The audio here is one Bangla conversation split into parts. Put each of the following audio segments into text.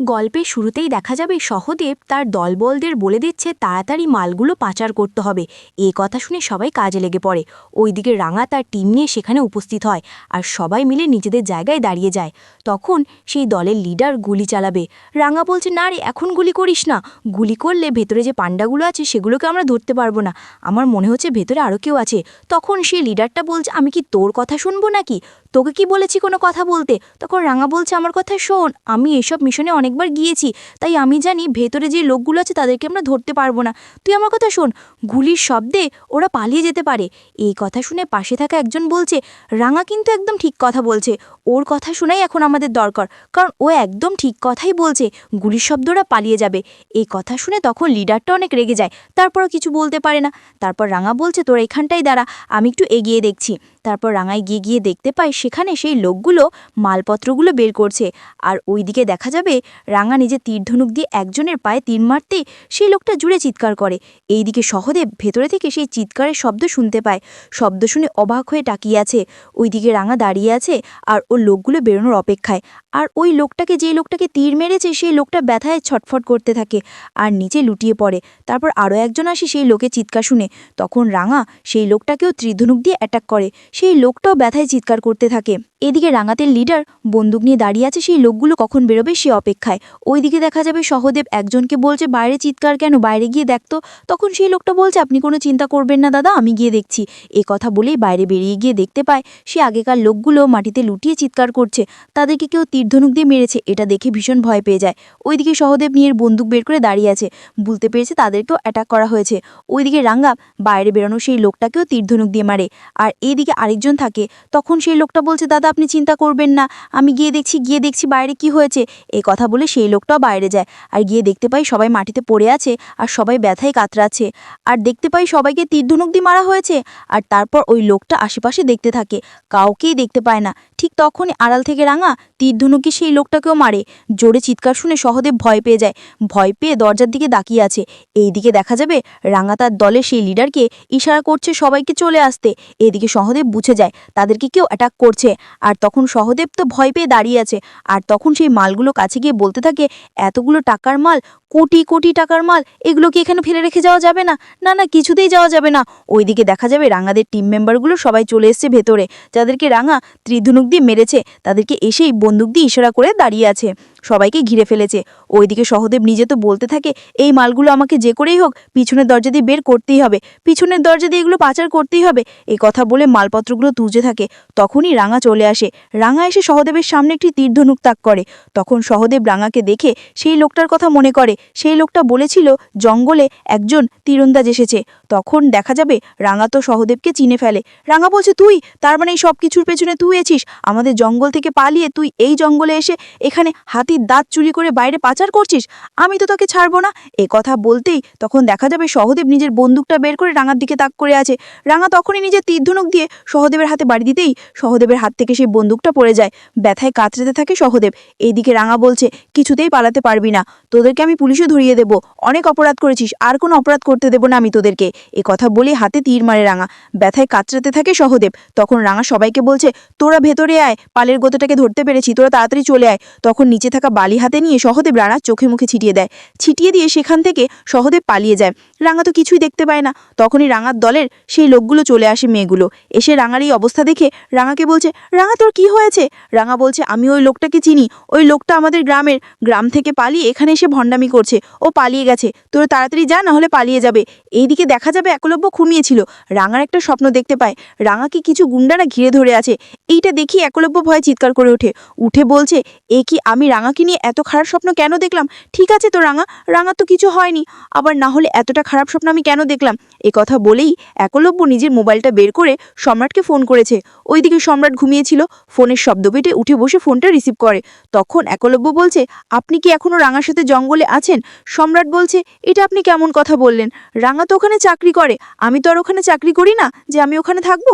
গল্পের শুরুতেই দেখা যাবে সহদেব তার দলবলদের বলে দিচ্ছে তাড়াতাড়ি মালগুলো পাচার করতে হবে। এ কথা শুনে সবাই কাজে লেগে পড়ে। ওইদিকে রাঙা তার টিম নিয়ে সেখানে উপস্থিত হয় আর সবাই মিলে নিজেদের জায়গায় দাঁড়িয়ে যায়। তখন সেই দলের লিডার গুলি চালাবে। রাঙা বলছে, না রে, এখন গুলি করিস না। গুলি করলে ভেতরে যে পান্ডাগুলো আছে সেগুলোকে আমরা ধরতে পারব না। আমার মনে হচ্ছে ভেতরে আরও কেউ আছে। তখন সেই লিডারটা বলছে, আমি কি তোর কথা শুনব নাকি? তোকে কি বলেছি কোনো কথা বলতে? তখন রাঙা বলছে, আমার কথা শোন। আমি এসব মিশনে অনেকবার গিয়েছি, তাই আমি জানি ভেতরে যে লোকগুলো আছে তাদেরকে আমরা ধরতে পারব না। তুই আমার কথা শোন, গুলির শব্দে ওরা পালিয়ে যেতে পারে। এই কথা শুনে পাশে থাকা একজন বলছে, রাঙা কিন্তু একদম ঠিক কথা বলছে। ওর কথা শোনাই এখন আমাদের দরকার, কারণ ও একদম ঠিক কথাই বলছে, গুলির শব্দ ওরা পালিয়ে যাবে। এই কথা শুনে তখন লিডারটা অনেক রেগে যায়, তারপরও কিছু বলতে পারে না। তারপর রাঙা বলছে, তোর এখানটাই দাঁড়া, আমি একটু এগিয়ে দেখছি। তারপর রাঙায় গিয়ে গিয়ে দেখতে পাই সেখানে সেই লোকগুলো মালপত্রগুলো বের করছে। আর ওইদিকে দেখা যাবে রাঙা নিজের তীরধনুক দিয়ে একজনের পায়ে তীর মারতেই সেই লোকটা জুড়ে চিৎকার করে। এইদিকে সহদেব ভেতরে থেকে সেই চিৎকারের শব্দ শুনতে পায়। শব্দ শুনে অবাক হয়ে তাকিয়ে আছে। ওইদিকে রাঙা দাঁড়িয়ে আছে আর ওর লোকগুলো বেরোনোর অপেক্ষায়। আর ওই লোকটাকে যে লোকটাকে তীর মেরেছে, সেই লোকটা ব্যথায় ছটফট করতে থাকে আর নিচে লুটিয়ে পড়ে। তারপর আরও একজন আসে সেই লোকে চিৎকার শুনে। তখন রাঙা সেই লোকটাকেও ত্রিধনুক দিয়ে অ্যাটাক করে। সেই লোকটাও ব্যথায় চিৎকার করতে থাকে। এদিকে রাঙাতের লিডার বন্দুক নিয়ে দাঁড়িয়ে আছে, সেই লোকগুলো কখন বেরোবে সে অপেক্ষায়। ওইদিকে দেখা যাবে সহদেব একজনকে বলছে, বাইরে চিৎকার কেন? বাইরে গিয়ে দেখতো তখন সেই লোকটা বলছে, আপনি কোনো চিন্তা করবেন না দাদা, আমি গিয়ে দেখছি। এ কথা বলেই বাইরে বেরিয়ে গিয়ে দেখতে পায়, সে আগেকার লোকগুলো মাটিতে লুটিয়ে চিৎকার করছে। তাদেরকে কেউ তীরধনুক দিয়ে মেরেছে, এটা দেখে ভীষণ ভয় পেয়ে যায়। ওইদিকে সহদেব নিয়ে বন্দুক বের করে দাঁড়িয়ে আছে। বুঝতে পেরেছে তাদেরকেও অ্যাটাক করা হয়েছে। ওইদিকে রাঙ্গা বাইরে বেরোনো সেই লোকটাকেও তীরধনুক দিয়ে মারে। আর এইদিকে আরেকজন থাকে, তখন সেই লোকটা বলছে, দাদা, আপনি চিন্তা করবেন না। আমি গিয়ে দেখছি গিয়ে দেখছি বাইরে কি হয়েছে। এই কথা বলে সেই লোকটাও বাইরে যায়। আর গিয়ে দেখতে পাই সবাই মাটিতে পড়ে আছে আর সবাই ব্যথায় কাতরাচ্ছে। আর দেখতে পাই সবাইকে তীরধনুক দিয়ে মারা হয়েছে। আর তারপর ওই লোকটা আশেপাশে দেখতে থাকে। কাউকেই দেখতে পায় না। ঠিক তখনই আড়াল থেকে রাঙা তীরধনুকে সেই লোকটাকেও মারে? জোরে চিৎকার শুনে সহদেব ভয় পেয়ে যায়। ভয় পেয়ে দরজার দিকে তাকিয়ে আছে। এইদিকে দেখা যাবে রাঙা তার সেই লিডারকে ইশারা করছে সবাইকে চলে আসতে। এদিকে সহদেব বুঝে যায় তাদেরকে কেউ অ্যাটাক করছে। আর তখন সহদেব তো ভয় পেয়ে দাঁড়িয়ে আছে। আর তখন সেই মালগুলো কাছে গিয়ে বলতে থাকে, এতগুলো টাকার মাল, কোটি কোটি টাকার মাল, এগুলো কি এখানে ফেলে রেখে যাওয়া যাবে না? না না, কিছুতেই যাওয়া যাবে না। ওইদিকে দেখা যাবে রাঙাদের টিম মেম্বারগুলো সবাই চলে এসছে ভেতরে। যাদেরকে রাঙা ত্রিধনুক দিয়ে মেরেছে, তাদেরকে এসেই বন্দুক দিয়ে ইশারা করে দাঁড়িয়ে আছে। সবাইকে ঘিরে ফেলেছে। ওইদিকে সহদেব নিজে তো বলতে থাকে, এই মালগুলো আমাকে যে করেই হোক, পিছনের দরজা দিয়ে বের করতেই হবে। পিছনের দরজা দিয়ে এগুলো পাচার করতেই হবে। এই কথা বলে মালপত্রগুলো তুজে থাকে। তখনই রাঙা চলে আসে। রাঙা এসে সহদেবের সামনে একটি তীরধনুক তাক করে। তখন সহদেব রাঙাকে দেখে সেই লোকটার কথা মনে করে। সেই লোকটা বলেছিল, জঙ্গলে একজন তীরন্দাজ এসেছে। তখন দেখা যাবে, রাঙা তো সহদেবকে চিনে ফেলে। রাঙা বলছে, তুই, তার মানে এই সব কিছুর পেছনে তুই এছিস আমাদের জঙ্গল থেকে পালিয়ে তুই এই জঙ্গলে এসে এখানে হাতির দাঁত চুরি করে বাইরে পাচার করছিস? আমি তো তোকে ছাড়বো না। এ কথা বলতেই তখন দেখা যাবে সহদেব নিজের বন্দুকটা বের করে রাঙার দিকে তাক করে আছে। রাঙা তখনই নিজের তীরধনুক দিয়ে সহদেবের হাতে বাড়ি দিতেই সহদেবের হাত থেকে সেই বন্দুকটা পড়ে যায়। ব্যথায় কাতরাতে থাকে সহদেব। এইদিকে রাঙা বলছে, কিছুতেই পালাতে পারবি না। তোদেরকে আমি পুলিশে ধরিয়ে দেবো। অনেক অপরাধ করেছিস। আর কোনো অপরাধ করতে দেবো না আমি তোদেরকে। এ কথা বলে হাতে তীর মারে রাঙা। ব্যথায় কাতরাতে থাকে সহদেব। তখন রাঙা সবাইকে বলছে, তোরা ভেতরে আয়। পালের গোতাটাকে ধরতে পেরেছি। তোরা তাড়াতাড়ি চলে আয়। তখন নিচে থাকা বালি হাতে নিয়ে সহদেব রানার চোখে মুখে ছিটিয়ে দেয়। ছিটিয়ে দিয়ে সেখান থেকে সহদেব পালিয়ে যায়। রাঙা তো কিছুই দেখতে পায় না। তখনই রাঙার দলের সেই লোকগুলো চলে আসে মেয়েগুলো। এসে রাঙার এই অবস্থা দেখে রাঙাকে বলছে, রাঙা, তোর কি হয়েছে? রাঙা বলছে, আমি ওই লোকটাকে চিনি। ওই লোকটা আমাদের গ্রামের। গ্রাম থেকে পালিয়ে এখানে এসে ভণ্ডামি করছে। ও পালিয়ে গেছে। তোর তাড়াতাড়ি যা না হলে পালিয়ে যাবে। এইদিকে দেখা যাবে একলব্য ঘুমিয়েছিল। রাঙার একটা স্বপ্ন দেখতে পায়। রাঙাকে কিছু গুন্ডারা ঘিরে ধরে আছে। এইটা দেখি একলব্য ভয়ে চিৎকার করে ওঠে। উঠে বলছে, এ কি আমি রাঙাকে নিয়ে এত খারাপ স্বপ্ন কেন দেখলাম? ঠিক আছে তো রাঙা। রাঙা তো কিছু হয়নি। আবার না হলে এতটা খারাপ স্বপ্ন আমি কেন দেখলাম? এ কথা বলেই একলব্য নিজের মোবাইলটা বের করে সম্রাটকে ফোন করেছে। ওইদিকে সম্রাট ঘুমিয়েছিল, ফোনের শব্দ পেটে উঠে বসে ফোনটা রিসিভ করে। তখন একলব্য বলছে, আপনি কি এখনও রাঙার সাথে জঙ্গলে আছেন? সম্রাট বলছে, এটা আপনি কেমন কথা বললেন? রাঙা তো ওখানে চাকরি করে। আমি তো আর ওখানে চাকরি করি না যে আমি ওখানে থাকব?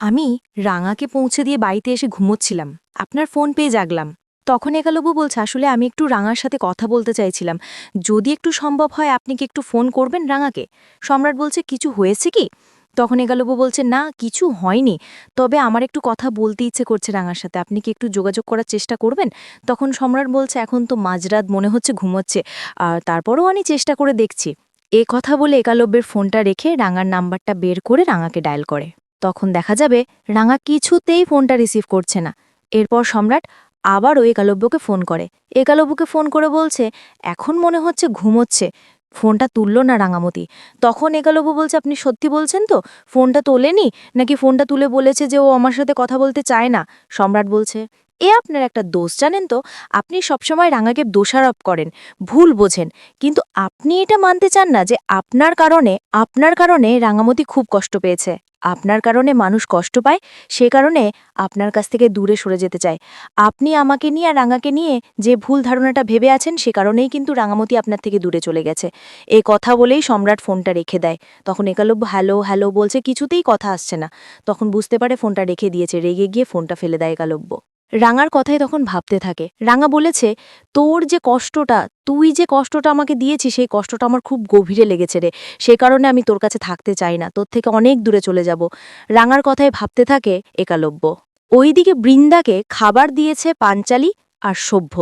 আমি রাঙাকে পৌঁছে দিয়ে বাড়িতে এসে ঘুমোচ্ছিলাম। আপনার ফোন পেয়ে জাগলাম। তখন একালবু বলছে, আসলে আমি একটু রাঙার সাথে কথা বলতে চাইছিলাম। যদি একটু সম্ভব হয়, আপনি কি একটু ফোন করবেন রাঙাকে? সম্রাট বলছে, কিছু হয়েছে কি? তখন এগালবু বলছে, না, কিছু হয়নি। তবে আমার একটু কথা বলতে ইচ্ছে করছে রাঙার সাথে। আপনি কি একটু যোগাযোগ করার চেষ্টা করবেন? তখন সম্রাট বলছে, এখন তো মাঝরাত, মনে হচ্ছে ঘুমোচ্ছে। আর তারপরও আমি চেষ্টা করে দেখছি। এ কথা বলে একালব্যের ফোনটা রেখে রাঙার নাম্বারটা বের করে রাঙাকে ডায়াল করে। তখন দেখা যাবে, রাঙা কিছুতেই ফোনটা রিসিভ করছে না। এরপর সম্রাট আবারও একালব্যকে ফোন করে। একালব্যকে ফোন করে বলছে, এখন মনে হচ্ছে ঘুমোচ্ছে। ফোনটা তুলল না রাঙামতি। তখন একালব্য বলছে, আপনি সত্যি বলছেন তো? ফোনটা তোলেনি? নাকি ফোনটা তুলে বলেছে যে ও আমার সাথে কথা বলতে চায় না? সম্রাট বলছে, এ আপনার একটা দোষ জানেন তো? আপনি সবসময় রাঙাকে দোষারোপ করেন, ভুল বোঝেন। কিন্তু আপনি এটা মানতে চান না যে আপনার কারণে আপনার কারণে রাঙামতি খুব কষ্ট পেয়েছে। আপনার কারণে মানুষ কষ্ট পায়, সে কারণে আপনার কাছ থেকে দূরে সরে যেতে চায়। আপনি আমাকে নিয়ে আর রাঙাকে নিয়ে যে ভুল ধারণাটা ভেবে আছেন, সে কারণেই কিন্তু রাঙামতি আপনার থেকে দূরে চলে গেছে। এ কথা বলেই সম্রাট ফোনটা রেখে দেয়। তখন একালব্য, হ্যালো হ্যালো বলছে, কিছুতেই কথা আসছে না। তখন বুঝতে পারে ফোনটা রেখে দিয়েছে। রেগে গিয়ে ফোনটা ফেলে দেয় একালব্য। রাঙার কথাই তখন ভাবতে থাকে। রাঙা বলেছে, তোর যে কষ্টটা, তুই যে কষ্টটা আমাকে দিয়েছিস, সেই কষ্টটা আমার খুব গভীরে লেগেছে রে। সে কারণে আমি তোর কাছে থাকতে চাই না, তোর থেকে অনেক দূরে চলে যাব। রাঙার কথায় ভাবতে থাকে একালব্য। ওইদিকে বৃন্দাকে খাবার দিয়েছে পাঞ্চালি আর সভ্য।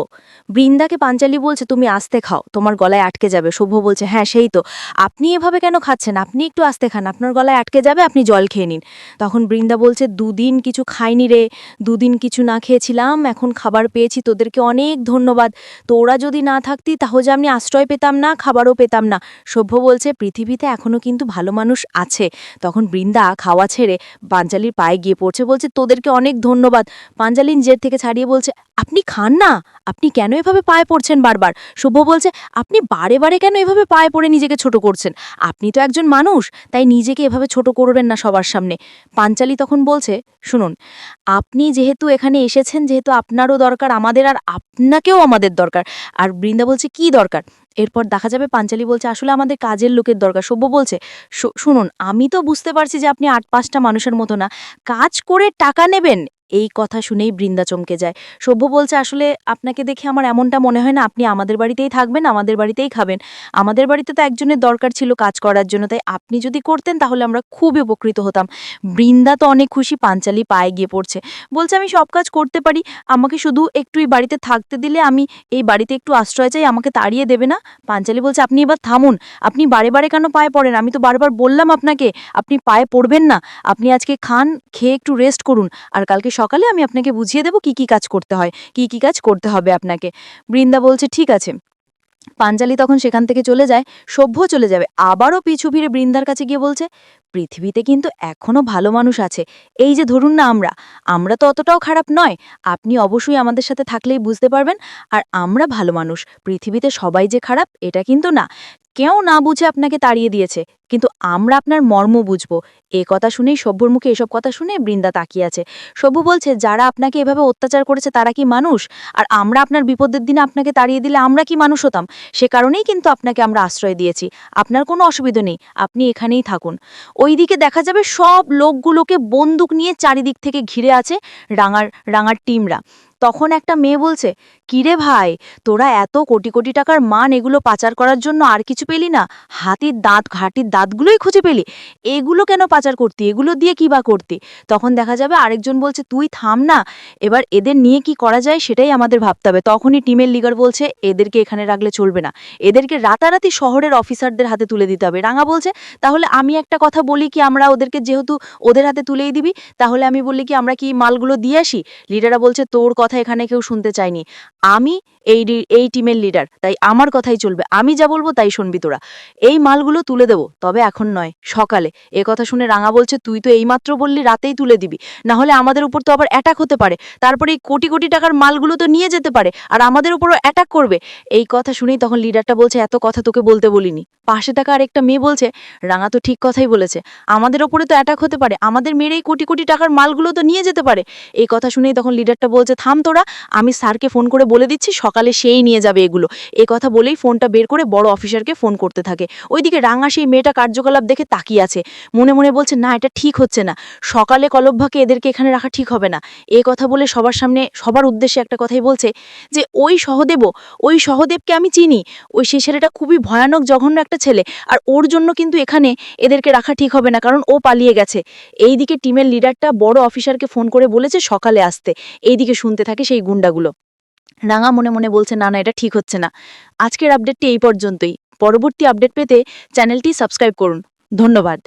বৃন্দাকে পাঞ্চালি বলছে, তুমি আস্তে খাও, তোমার গলায় আটকে যাবে। সভ্য বলছে হ্যাঁ সেই তো। আপনি এভাবে কেন খাচ্ছেন? আপনি একটু আস্তে খান, আপনার গলায় আটকে যাবে, আপনি জল খেয়ে নিন। তখন বৃন্দা বলছে, দুদিন কিছু খাইনি রে, দুদিন কিছু না খেয়েছিলাম, এখন খাবার পেয়েছি, তোদেরকে অনেক ধন্যবাদ। তোরা যদি না থাকতি, তাহলে আমি আশ্রয় পেতাম না, খাবারও পেতাম না। সভ্য বলছে, পৃথিবীতে এখনও কিন্তু ভালো মানুষ আছে। তখন বৃন্দা খাওয়া ছেড়ে পাঞ্জালির পায়ে গিয়ে পড়ছে, বলছে, তোদেরকে অনেক ধন্যবাদ। পাঞ্জালি নিজের থেকে ছাড়িয়ে বলছে, আপনি খান না, আপনি কেন এভাবে পায়ে পড়ছেন বারবার? সভ্য বলছে, আপনি বারে বারে কেন এভাবে পায়ে পড়ে নিজেকে ছোট করছেন? আপনি তো একজন মানুষ, তাই নিজেকে এভাবে ছোট করবেন না সবার সামনে। পাঞ্চালি তখন বলছে, শুনুন, আপনি যেহেতু এখানে এসেছেন, যেহেতু আপনারও দরকার, আমাদের আর আপনাকেও আমাদের দরকার। আর বৃন্দা বলছে, কি দরকার? এরপর দেখা যাবে, পাঞ্চালি বলছে, আসলে আমাদের কাজের লোকের দরকার। সভ্য বলছে, "শু- শুনুন, আমি তো বুঝতে পারছি যে আপনি আট পাঁচটা মানুষের মতো না। কাজ করে টাকা নেবেন এই কথা শুনেই বৃন্দা চমকে যায়। সভ্য বলছে, আসলে আপনাকে দেখে আমার এমনটা মনে হয় না, আপনি আমাদের বাড়িতেই থাকবেন, আমাদের বাড়িতেই খাবেন। আমাদের বাড়িতে তো একজনের দরকার ছিল কাজ করার জন্য, তাই আপনি যদি করতেন তাহলে আমরা খুবই উপকৃত হতাম। বৃন্দা তো অনেক খুশি, পাঞ্চালি পায়ে গিয়ে পড়ছে। বলছে, আমি সব কাজ করতে পারি, আমাকে শুধু একটু এই বাড়িতে থাকতে দিলে আমি এই বাড়িতে একটু আশ্রয় চাই, আমাকে তাড়িয়ে দেবে না? পাঞ্চালি বলছে, আপনি এবার থামুন, আপনি বারে বারে কেন পায়ে পড়েন? আমি তো বারবার বললাম আপনাকে, আপনি পায়ে পড়বেন না। আপনি আজকে খান, খেয়ে একটু রেস্ট করুন, আর কালকে সকালে আমি আপনাকে বুঝিয়ে দেবো কি কি কাজ করতে হয়, কি কি কাজ করতে হবে আপনাকে। বৃন্দা বলছে, ঠিক আছে। পাঞ্জালি তখন সেখান থেকে চলে যায়, সভ্য চলে যাবে। আবারও পিছু ফিরে বৃন্দার কাছে গিয়ে বলছে, পৃথিবীতে কিন্তু এখনও ভালো মানুষ আছে। এই যে ধরুন না আমরা আমরা তো অতটাও খারাপ নয়। আপনি অবশ্যই আমাদের সাথে থাকলেই বুঝতে পারবেন। আর আমরা ভালো মানুষ, পৃথিবীতে সবাই যে খারাপ, এটা কিন্তু না। কেউ না বুঝে আপনাকে তাড়িয়ে দিয়েছে, কিন্তু আমরা আপনার মর্ম বুঝব। এ কথা শুনেই সভ্যর মুখে এসব কথা শুনে বৃন্দা তাকিয়ে আছে। সভ্য বলছে, যারা আপনাকে এভাবে অত্যাচার করেছে তারা কি মানুষ? আর আমরা আপনার বিপদের দিনে আপনাকে তাড়িয়ে দিলে আমরা কি মানুষ হতাম? সে কারণেই কিন্তু আপনাকে আমরা আশ্রয় দিয়েছি। আপনার কোনো অসুবিধা নেই, আপনি এখানেই থাকুন। ওইদিকে দেখা যাবে সব লোকগুলোকে বন্দুক নিয়ে চারিদিক থেকে ঘিরে আছে রাঙার রাঙার টিমরা। তখন একটা মেয়ে বলছে কিরে ভাই? তোরা এত কোটি কোটি টাকার মান এগুলো পাচার করার জন্য আর কিছু পেলি না? হাতির দাঁত, ঘাটির দাঁতগুলোই খুঁজে পেলি। এগুলো কেন পাচার করতি? এগুলো দিয়ে কি বা করতি? তখন দেখা যাবে আরেকজন বলছে, তুই থাম না। এবার এদের নিয়ে কি করা যায় সেটাই আমাদের ভাবতে হবে। তখনই টিমের লিগার বলছে, এদেরকে এখানে রাখলে চলবে না। এদেরকে রাতারাতি শহরের অফিসারদের হাতে তুলে দিতে হবে। রাঙা বলছে, তাহলে আমি একটা কথা বলি কি, আমরা ওদেরকে যেহেতু ওদের হাতে তুলেই দিবি, তাহলে আমি বললি কি, আমরা কি মালগুলো দিয়ে আসি? লিডাররা বলছে, তোর কথা এখানে কেউ শুনতে চায়নি। আমি এই এই টিমের লিডার তাই আমার কথাই চলবে। আমি যা বলব তাই শুনবি তোরা। এই মালগুলো তুলে দেবো, তবে এখন নয়, সকালে। এ কথা শুনে রাঙা বলছে, তুই তো এইমাত্র বললি, রাতেই তুলে দিবি। না হলে আমাদের উপর তো আবার অ্যাটাক হতে পারে। তারপরে এই কোটি কোটি টাকার মালগুলো তো নিয়ে যেতে পারে, আর আমাদের উপরও অ্যাটাক করবে। এই কথা শুনেই তখন লিডারটা বলছে, এত কথা তোকে বলতে বলিনি। পাশে থাকা আরেকটা মেয়ে বলছে, রাঙা তো ঠিক কথাই বলেছে, আমাদের ওপরে তো অ্যাটাক হতে পারে। আমাদের মেয়ের এই কোটি কোটি টাকার মালগুলো তো নিয়ে যেতে পারে। এই কথা শুনেই তখন লিডারটা বলছে, থাম তোরা, আমি স্যারকে ফোন করে বলে দিচ্ছি, সকালে সেই নিয়ে যাবে এগুলো। এ কথা বলেই ফোনটা বের করে বড় অফিসারকে ফোন করতে থাকে। ওইদিকে রাঙা সেই মেয়েটা কার্যকলাপ দেখে তাকিয়ে আছে। মনে মনে বলছে, না, এটা ঠিক হচ্ছে না। সকালে কলব্ভাকে এদেরকে এখানে রাখা ঠিক হবে না। এ কথা বলে সবার সামনে, সবার উদ্দেশ্যে একটা কথাই বলছে যে, ওই সহদেবও, ওই সহদেবকে আমি চিনি। ওই সেই ছেলেটা খুবই ভয়ানক, জঘন্য একটা ছেলে। আর ওর জন্য কিন্তু এখানে এদেরকে রাখা ঠিক হবে না, কারণ ও পালিয়ে গেছে। এইদিকে টিমের লিডারটা বড় অফিসারকে ফোন করে বলেছে সকালে আসতে। এইদিকে শুনতে থাকে সেই গুন্ডাগুলো। রাঙা মনে মনে বলছে, না না, এটা ঠিক হচ্ছে না। আজকের আপডেটটি এই পর্যন্তই। পরবর্তী আপডেট পেতে চ্যানেলটি সাবস্ক্রাইব করুন। ধন্যবাদ।